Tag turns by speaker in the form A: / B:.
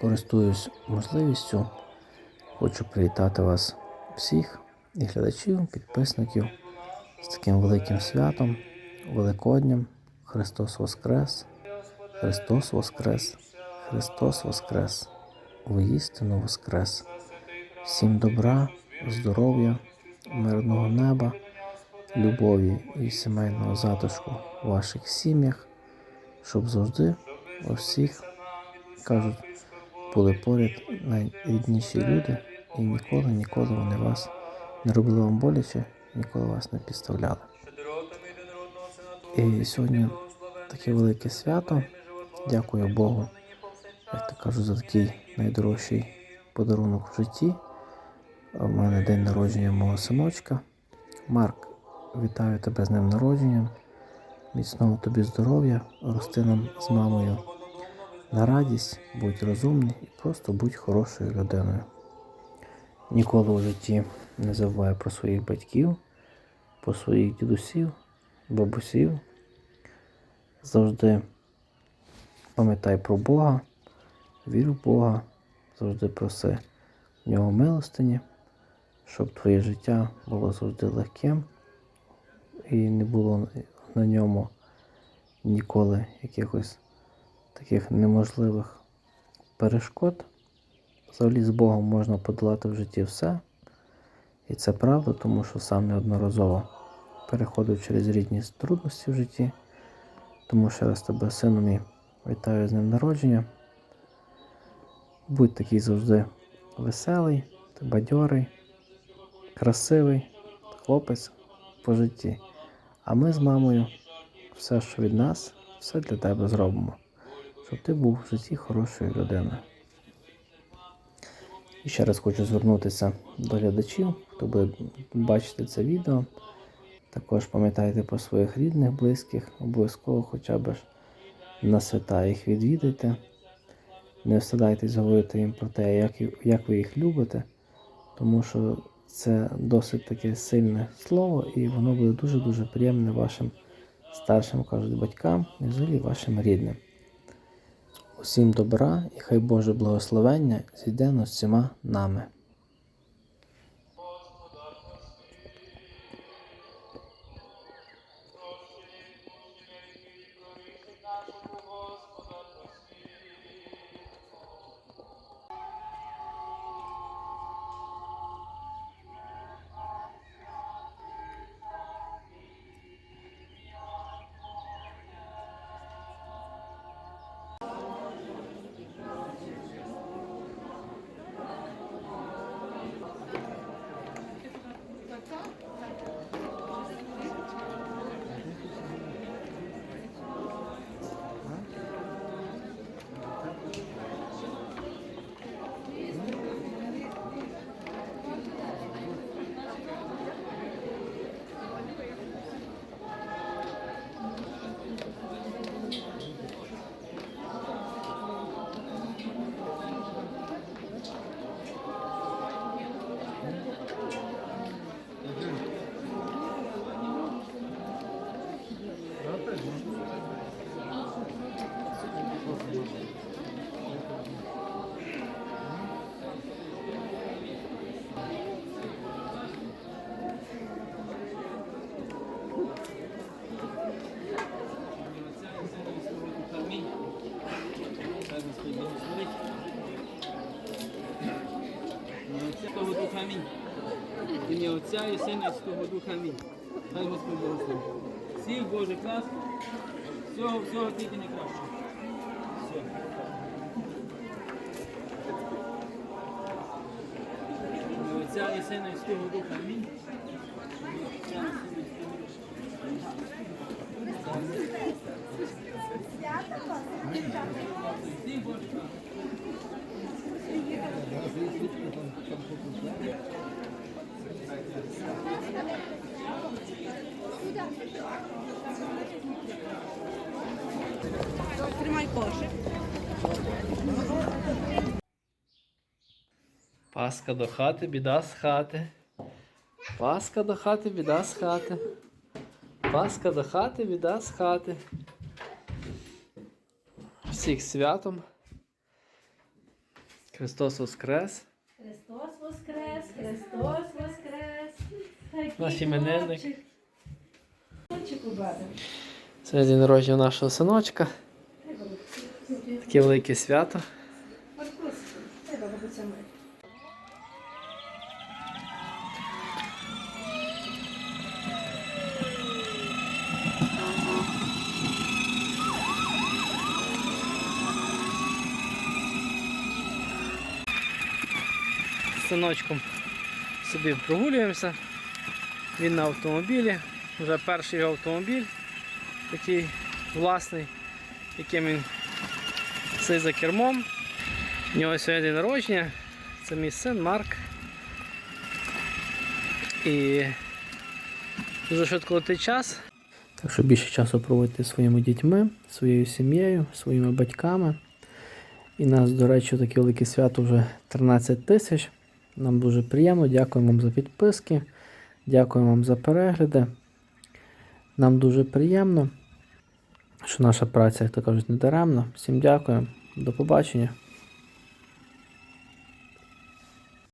A: користуюсь можливістю. Хочу привітати вас всіх і глядачів, підписників з таким великим святом, Великоднем. Христос Воскрес! Христос Воскрес! Христос Воскрес! Воістину Воскрес! Всім добра, здоров'я, мирного неба, любові і сімейного затишку в ваших сім'ях, щоб завжди у всіх, кажуть, були поряд найрідніші люди, і ніколи, ніколи вони вас не робили вам боляче, ніколи вас не підставляли. І сьогодні таке велике свято. Дякую Богу, як то кажу, за такий найдорожчий подарунок в житті. У мене день народження мого синочка. Марк, вітаю тебе з днем народження. Міцного тобі здоров'я, рости нам з мамою на радість, будь розумний і просто будь хорошою людиною. Ніколи у житті не забувай про своїх батьків, про своїх дідусів, бабусів. Завжди пам'ятай про Бога, вір в Бога, завжди проси в нього милостині, щоб твоє життя було завжди легким і не було на ньому ніколи якихось таких неможливих перешкод. Взагалі з Богом можна подолати в житті все. І це правда, тому що сам неодноразово переходив через різні трудності в житті. Тому ще раз тебе, сину мій, вітаю з днем народження. Будь такий завжди веселий, бадьорий, красивий хлопець по житті. А ми з мамою все, що від нас, все для тебе зробимо, щоб ти був в житті хорошою людиною. І ще раз хочу звернутися до глядачів, хто буде бачити це відео. Також пам'ятайте про своїх рідних, близьких, обов'язково хоча б на свята їх відвідайте. Не встидайтесь говорити їм про те, як, як ви їх любите, тому що це досить таке сильне слово, і воно буде дуже-дуже приємне вашим старшим, кажуть, батькам і взагалі вашим рідним. Усім добра і хай Боже благословення зійде над всіма нами.
B: Ім'я Отця і Сина і Святого Духа Амінь. Хай Господь благословить. Всіх Божих клас. всього, всього тільки найкращого. Все. Ім'я Отця і Сина і Святого Духа Амінь. Ім'я Отця і Сина і Святого Духа. Всіх Божих нас.
C: Тримай кошик.
A: Паска до хати, біда з хати. Паска до хати, біда з хати. Паска до хати, біда з хати. Всіх святом. Христос Воскрес.
C: Христос Воскрес, Христос Воскрес.
A: Наш іменинник. Це день народження нашого синочка. Таке велике свято. Синочком собі прогулюємося. Він на автомобілі. Вже перший його автомобіль, такий власний, яким він сидить за кермом. У нього сьогодні день народження. Це мій син Марк. І дуже швидко летить час. Так що більше часу проводити своїми дітьми, своєю сім'єю, своїми батьками. І нас, до речі, таке велике свято вже 13 тисяч. Нам дуже приємно. Дякуємо вам за підписки. Дякуємо вам за перегляди. Нам дуже приємно, що наша праця, як то кажуть, не даремна. Всім дякую. До побачення.